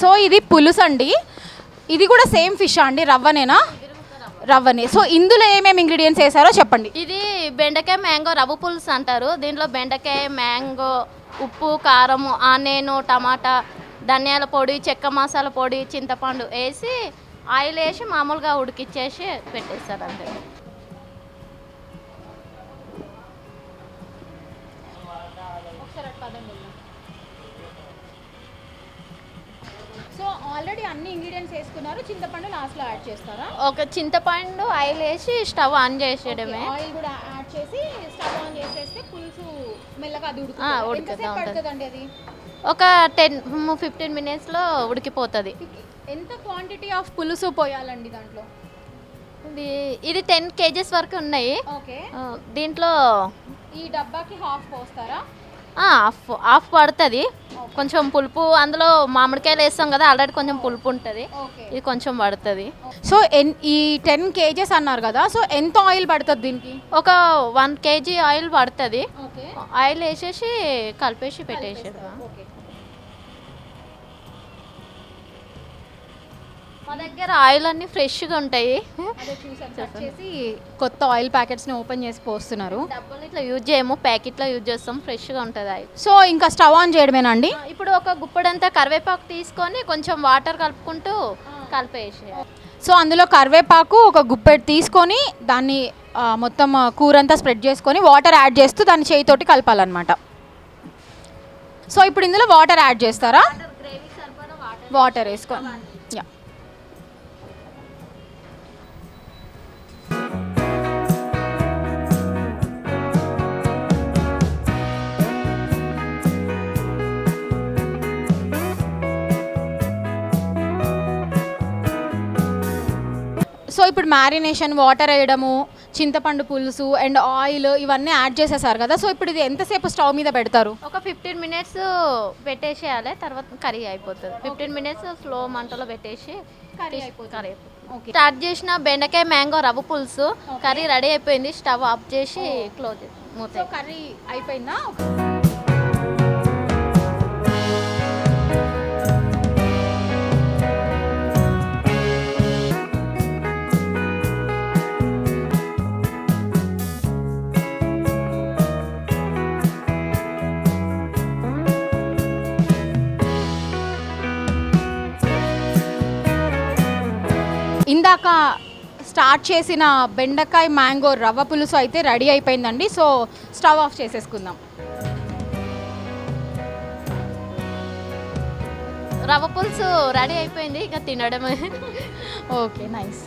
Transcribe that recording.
So ఇది పులుసు అండి. ఇది కూడా సేమ్ ఫిష్ అండి రవ్వనేనా? రవ్వనే. సో ఇందులో ఏమేమి ఇంగ్రీడియంట్స్ వేసారో చెప్పండి. ఇది బెండకాయ మ్యాంగో రవ్వ పులుసు అంటారు. దీంట్లో బెండకాయ మ్యాంగో ఉప్పు కారం ఆనియన్ టమాటా ధనియాల పొడి చెక్క మసాలా పొడి చింతపండు వేసి ఆయిల్ వేసి మామూలుగా ఉడికిచ్చేసి పెట్టేస్తారు అంతే. అన్ని ఇంగ్రీడియంట్స్ వేసుకున్నారు. చింతపండు లాస్ట్లో యాడ్ చేస్తారా? ఒక చింతపండు ఆయిల్ వేసి స్టవ్ ఆన్ చేసేయడమే. ఆయిల్ కూడా యాడ్ చేసి స్టవ్ ఆన్ చేసేస్తే పులుసు మెల్లగా అది ఆ, ఉడుకుతుంది. పడుతుందండి అది? ఒక టెన్ ఫిఫ్టీన్ మినిట్స్లో ఉడికిపోతుంది. ఎంత క్వాంటిటీ ఆఫ్ పులుసు పోయాలండి దాంట్లో? ఇది ఇది టెన్ కేజెస్ వరకు ఉన్నాయి. ఓకే దీంట్లో ఈ డబ్బాకి హాఫ్ పోస్తారా? హాఫ్ హాఫ్ పడుతుంది. కొంచెం పులుపు అందులో మామిడికాయలు వేస్తాం కదా ఆల్రెడీ కొంచెం పులుపు ఉంటుంది. ఇది కొంచెం పడుతుంది. సో ఎన్ ఈ టెన్ కేజెస్ అన్నారు కదా సో ఎంత ఆయిల్ పడుతుంది దీనికి? ఒక వన్ కేజీ ఆయిల్ పడుతుంది. ఆయిల్ వేసేసి కలిపేసి పెట్టేసాడు మా దగ్గర ఆయిల్ అన్నీ ఫ్రెష్గా ఉంటాయి. చేసి కొత్త ఆయిల్ ప్యాకెట్స్ని ఓపెన్ చేసి పోస్తున్నారు. డబ్బులు ఇట్లా యూజ్ చేయము ప్యాకెట్లో యూజ్ చేస్తాం ఫ్రెష్గా ఉంటుంది ఆయిల్ సో ఇంకా స్టవ్ ఆన్ చేయడమేనండి? ఇప్పుడు ఒక గుప్పడంతా కరివేపాకు తీసుకొని కొంచెం వాటర్ కలుపుకుంటూ కలిపేసేయాలి. సో అందులో కరివేపాకు ఒక గుప్పెడు తీసుకొని దాన్ని మొత్తం ఆ, కూరంతా స్ప్రెడ్ చేసుకొని వాటర్ యాడ్ చేస్తూ దాన్ని చేయితోటి కలపాలన్నమాట. సో ఇప్పుడు ఇందులో వాటర్ యాడ్ చేస్తారా? వాటర్ వేసుకొని యా ఇప్పుడు మ్యారినేషన్ వాటర్ వేయడము చింతపండు పులుసు అండ్ ఆయిల్ ఇవన్నీ యాడ్ చేసేసారు కదా. సో ఇప్పుడు ఇది ఎంతసేపు స్టవ్ మీద పెడతారు? ఒక ఫిఫ్టీన్ మినిట్స్ పెట్టేసేయాలి తర్వాత కర్రీ అయిపోతుంది. ఫిఫ్టీన్ మినిట్స్ స్లో మంటలో పెట్టేసి కర్రీ అయిపోతుంది. కర్రీ అయిపోతుంది. స్టార్ట్ చేసిన బెండకాయ మ్యాంగో రవ్వ పులుసు కర్రీ రెడీ అయిపోయింది. స్టవ్ ఆఫ్ చేసి క్లోజ్ కర్రీ అయిపోయిందా? ఇందాక స్టార్ట్ చేసిన బెండకాయ మ్యాంగో రవ్వ పులుసు అయితే రెడీ అయిపోయిందండి. సో స్టవ్ ఆఫ్ చేసేసుకుందాం. రవ్వ పులుసు రెడీ అయిపోయింది ఇక తినడమే. Okay nice.